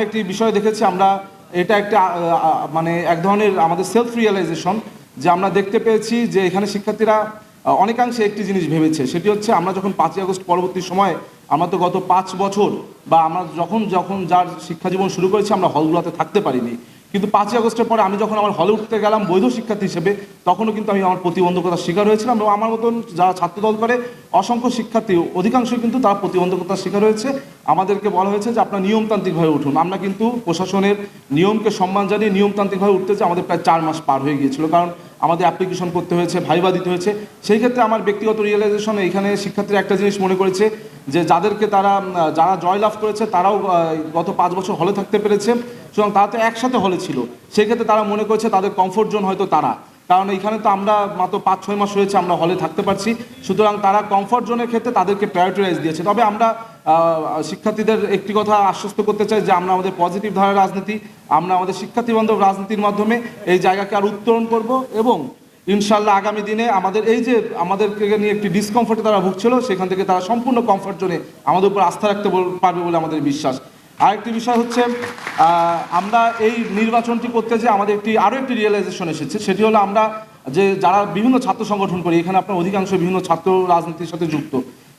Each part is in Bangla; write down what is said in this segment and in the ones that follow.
আমরা একটি বিষয় দেখেছি, আমরা এটা একটা মানে এক ধরনের আমাদের সেলফ রিয়েলাইজেশন যে আমরা দেখতে পেয়েছি যে এখানে শিক্ষার্থীরা অনেকাংশে একটি জিনিস ভেবেছে, সেটি হচ্ছে আমরা যখন পাঁচই আগস্ট পরবর্তী সময়ে, আমরা তো গত পাঁচ বছর বা আমরা যখন যখন যার শিক্ষা জীবন শুরু করেছি, আমরা হলগুলোতে থাকতে পারিনি। কিন্তু পাঁচই আগস্টের পরে আমি যখন আমার হলে উঠতে গেলাম বৈধ শিক্ষার্থী হিসেবে, তখনও কিন্তু আমি আমার প্রতিবন্ধকতার শিকার হয়েছিলাম এবং আমার মতন যারা ছাত্রদল করে, অসংখ্য শিক্ষার্থী, অধিকাংশই কিন্তু তারা প্রতিবন্ধকতার শিকার হয়েছে। আমাদেরকে বলা হয়েছে যে আপনার নিয়মতান্ত্রিকভাবে উঠুন। আমরা কিন্তু প্রশাসনের নিয়মকে সম্মান জানিয়ে নিয়মতান্ত্রিকভাবে উঠতে যে আমাদের প্রায় চার মাস পার হয়ে গিয়েছিল। কারণ আমাদের অ্যাপ্লিকেশন করতে হয়েছে ভাইবা দিতে হয়েছে। সেই ক্ষেত্রে আমার ব্যক্তিগত রিয়েলাইজেশন এখানে শিক্ষার্থীরা একটা জিনিস মনে করেছে যে যাদেরকে তারা যারা জয়লাভ করেছে, তারাও গত পাঁচ বছর হলে থাকতে পেরেছে। সুতরাং তারা তো একসাথে হলে ছিল। সেক্ষেত্রে তারা মনে করেছে তাদের কমফোর্ট জোন হয়তো তারা। কারণ এখানে তো আমরা মাত্র পাঁচ, ছয় মাস হয়েছে আমরা হলে থাকতে পারছি। সুতরাং তারা কমফোর্ট জোনের ক্ষেত্রে তাদেরকে প্রায়োরিটাইজ দিয়েছে। তবে আমরা শিক্ষার্থীদের একটি কথা আশ্বস্ত করতে চাই যে, আমরা আমাদের পজিটিভ ধারার রাজনীতি, আমরা আমাদের শিক্ষার্থী বান্ধব রাজনীতির মাধ্যমে এই জায়গাকে আর উত্তরণ করব এবং ইনশাল্লাহ আগামী দিনে আমাদের এই যে আমাদেরকে নিয়ে একটি ডিসকমফোর্টে তারা ভুগছিল, সেখান থেকে তারা সম্পূর্ণ কমফোর্ট জোনে আমাদের উপর আস্থা রাখতে পারবে বলে আমাদের বিশ্বাস। আরেকটি বিষয় হচ্ছে আমরা এই নির্বাচনটি করতে যে আমাদের একটি আরও একটি রিয়েলাইজেশন এসেছে, সেটি হলো আমরা যে যারা বিভিন্ন ছাত্র সংগঠন করি, এখানে আপনার অধিকাংশ বিভিন্ন ছাত্র রাজনীতির সাথে যুক্ত।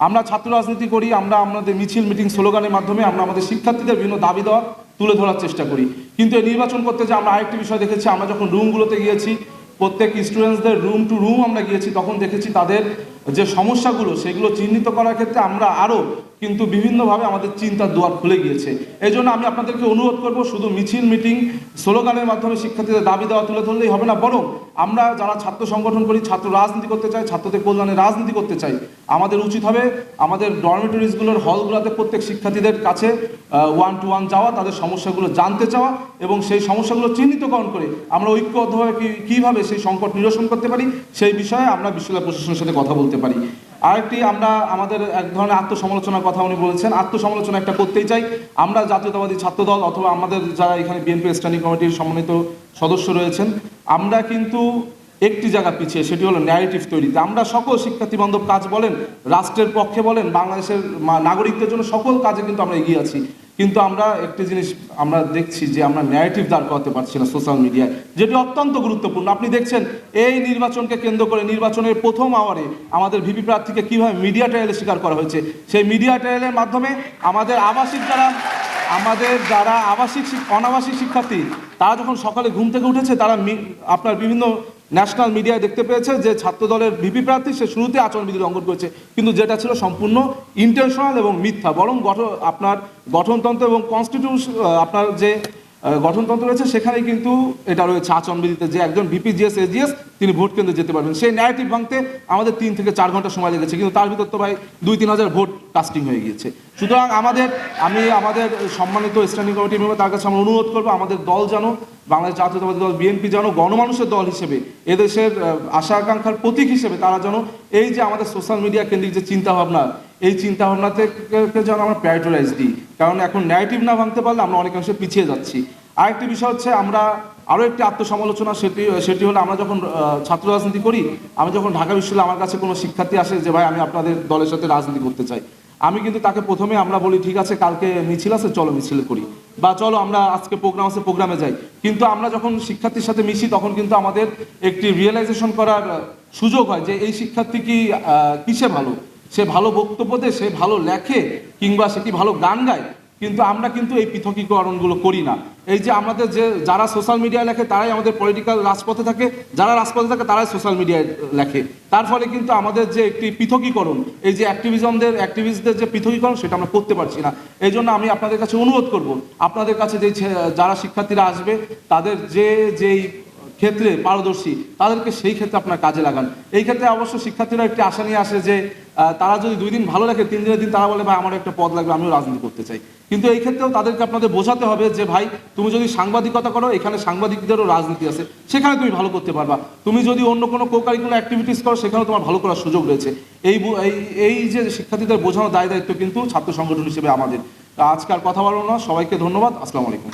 আমরা ছাত্র রাজনীতি করি, আমরা আমাদের মিছিল মিটিং স্লোগানের মাধ্যমে আমরা আমাদের শিক্ষার্থীদের বিভিন্ন দাবি দেওয়া তুলে ধরার চেষ্টা করি। কিন্তু এই নির্বাচন করতে যে আমরা আরেকটি বিষয় দেখেছি, আমরা যখন রুমগুলোতে গিয়েছি প্রত্যেক স্টুডেন্টসদের রুম টু রুম আমরা গিয়েছি, তখন দেখেছি তাদের যে সমস্যাগুলো, সেগুলো চিহ্নিত করার ক্ষেত্রে আমরা আরও কিন্তু বিভিন্নভাবে আমাদের চিন্তার দুয়ার খুলে গিয়েছে। এই জন্য আমি আপনাদেরকে অনুরোধ করব, শুধু মিছিল, মিটিং, স্লোগানের মাধ্যমে শিক্ষার্থীদের দাবি দেওয়া তুলে ধরলেই হবে না, বরং আমরা যারা ছাত্র সংগঠন করি, ছাত্র রাজনীতি করতে চাই, ছাত্রদের কল্যাণে রাজনীতি করতে চাই, আমাদের উচিত হবে আমাদের ডরমিটরিজগুলোর হলগুলোতে প্রত্যেক শিক্ষার্থীদের কাছে ওয়ান টু ওয়ান যাওয়া, তাদের সমস্যাগুলো জানতে চাওয়া এবং সেই সমস্যাগুলো চিহ্নিতকরণ করে আমরা ঐক্যবদ্ধভাবে কীভাবে সেই সংকট নিরসন করতে পারি, সেই বিষয়ে আমরা বিশ্ববিদ্যালয় প্রশাসনের সাথে কথা বলতে পারি। আরেকটি আমরা আমাদের এক ধরনের আত্মসমালোচনার কথা উনি বলেছেন। আত্মসমালোচনা একটা করতেই চাই। আমরা জাতীয়তাবাদী ছাত্রদল অথবা আমাদের যারা এখানে বিএনপি স্ট্যান্ডিং কমিটির সমন্বিত সদস্য রয়েছেন, আমরা কিন্তু একটি জায়গা পিছিয়ে, সেটি হলো ন্যারেটিভ তৈরিতে। আমরা সকল শিক্ষার্থী বান্ধব কাজ বলেন, রাষ্ট্রের পক্ষে বলেন, বাংলাদেশের নাগরিকদের জন্য সকল কাজে কিন্তু আমরা এগিয়ে আছি। কিন্তু আমরা একটি জিনিস আমরা দেখছি যে আমরা ন্যারেটিভ দাঁড় করাতে পারছি না সোশ্যাল মিডিয়ায় যেটি অত্যন্ত গুরুত্বপূর্ণ। আপনি দেখছেন, এই নির্বাচনকে কেন্দ্র করে নির্বাচনের প্রথম আওয়ারে আমাদের ভিপি প্রার্থীকে কীভাবে মিডিয়া ট্রায়ালে স্বীকার করা হয়েছে, সেই মিডিয়া ট্রায়ালের মাধ্যমে আমাদের আবাসিক যারা, আমাদের যারা আবাসিক অনাবাসিক শিক্ষার্থী, তারা যখন সকালে ঘুম থেকে উঠেছে, তারা আপনার বিভিন্ন ন্যাশনাল মিডিয়ায় দেখতে পেয়েছে যে ছাত্র দলের ভিপি প্রার্থী, সে শুরুতে আচরণবিধি লঙ্ঘন করেছে। কিন্তু যেটা ছিল সম্পূর্ণ ইন্টেনশনাল এবং মিথ্যা, বরং গঠন, আপনার গঠনতন্ত্র এবং কনস্টিটিউশন আপনার যে গঠনতন্ত্র রয়েছে সেখানে কিন্তু এটা রয়েছে আচরণবিধিতে যে একজন ভিপি জিএস এজিএস তিনি ভোট কেন্দ্রে যেতে পারবেন। সেই ন্যারেটিভ ভাঙতে আমাদের তিন থেকে চার ঘণ্টা সময় লেগেছে, কিন্তু তার ভিতর তো ভাই দুই তিন হাজার ভোট কাস্টিং হয়ে গিয়েছে। সুতরাং আমাদের, আমি আমাদের সম্মানিত স্ট্যান্ডিং কমিটি মেম্বার তার কাছে আমরা অনুরোধ করব, আমাদের দল যেন বাংলাদেশ জাতীয়তাবাদী দল বিএনপি যেন গণমানুষের দল হিসেবে, এদেশের আশা আকাঙ্ক্ষার প্রতীক হিসেবে তারা যেন এই যে আমাদের সোশ্যাল মিডিয়া কেন্দ্রিক যে চিন্তা ভাবনা এই চিন্তা ভাবনা থেকে যেন আমরা প্রায়োরিটাইজ দিই কারণ এখন ন্যারেটিভ না ভাঙতে পারলে আমরা অনেকাংশে পিছিয়ে যাচ্ছি। আরেকটি বিষয় হচ্ছে আমরা আরও একটি আত্মসমালোচনা, সেটি সেটি হলো আমরা যখন ছাত্র রাজনীতি করি, আমি যখন ঢাকা বিশ্ববিদ্যালয়ে আমার কাছে কোনো শিক্ষার্থী আসে যে, ভাই, আমি আপনাদের দলের সাথে রাজনীতি করতে চাই। আমি কিন্তু তাকে প্রথমে আমরা বলি, ঠিক আছে, কালকে মিছিল আছে, চলো মিছিল করি। বা, চলো, আমরা আজকে প্রোগ্রাম আছে প্রোগ্রামে যাই। কিন্তু আমরা যখন শিক্ষার্থীর সাথে মিশি, তখন কিন্তু আমাদের একটি রিয়েলাইজেশন করার সুযোগ হয় যে, এই শিক্ষার্থী কি কিসে ভালো? সে ভালো বক্তব্য দেয়, সে ভালো লেখে, কিংবা সে কি ভালো গান গায়, কিন্তু আমরা কিন্তু এই পৃথকীকরণগুলো করি না। এই যে আমাদের যে, যারা সোশ্যাল মিডিয়ায় লেখে, তারাই আমাদের পলিটিক্যাল রাজপথে থাকে, যারা রাজপথে থাকে, তারাই সোশ্যাল মিডিয়ায় লেখে। তার ফলে কিন্তু আমাদের যে একটি পৃথকীকরণ, এই যে অ্যাক্টিভিজমদের অ্যাক্টিভিস্টদের যে পৃথকীকরণ, সেটা আমরা করতে পারছি না। এই জন্য আমি আপনাদের কাছে অনুরোধ করব, আপনাদের কাছে যে, যারা শিক্ষার্থীরা আসবে, তাদের যে, যেই ক্ষেত্রে পারদর্শী, তাদেরকে সেই ক্ষেত্রে আপনার কাজে লাগান। এই ক্ষেত্রে অবশ্য শিক্ষার্থীরা একটি আশা নিয়ে আসে যে তারা যদি দুই দিন ভালো লাগে তিন দিনের দিন তারা বলে, ভাই, আমার একটা পদ লাগবে, আমিও রাজনীতি করতে চাই। কিন্তু এই ক্ষেত্রেও তাদেরকে আপনাদের বোঝাতে হবে যে, ভাই, তুমি যদি সাংবাদিকতা করো, এখানে সাংবাদিকদেরও রাজনীতি আছে। সেখানে তুমি ভালো করতে পারবা। তুমি যদি অন্য কোনো কো কারিকুলার অ্যাক্টিভিটিস করো, সেখানেও তোমার ভালো করার সুযোগ রয়েছে। এই এই- যে শিক্ষার্থীদের বোঝানোর দায় দায়িত্ব কিন্তু ছাত্র সংগঠন হিসেবে আমাদের। তা আজকে আর কথা বলব না সবাইকে ধন্যবাদ। আসসালামু আলাইকুম।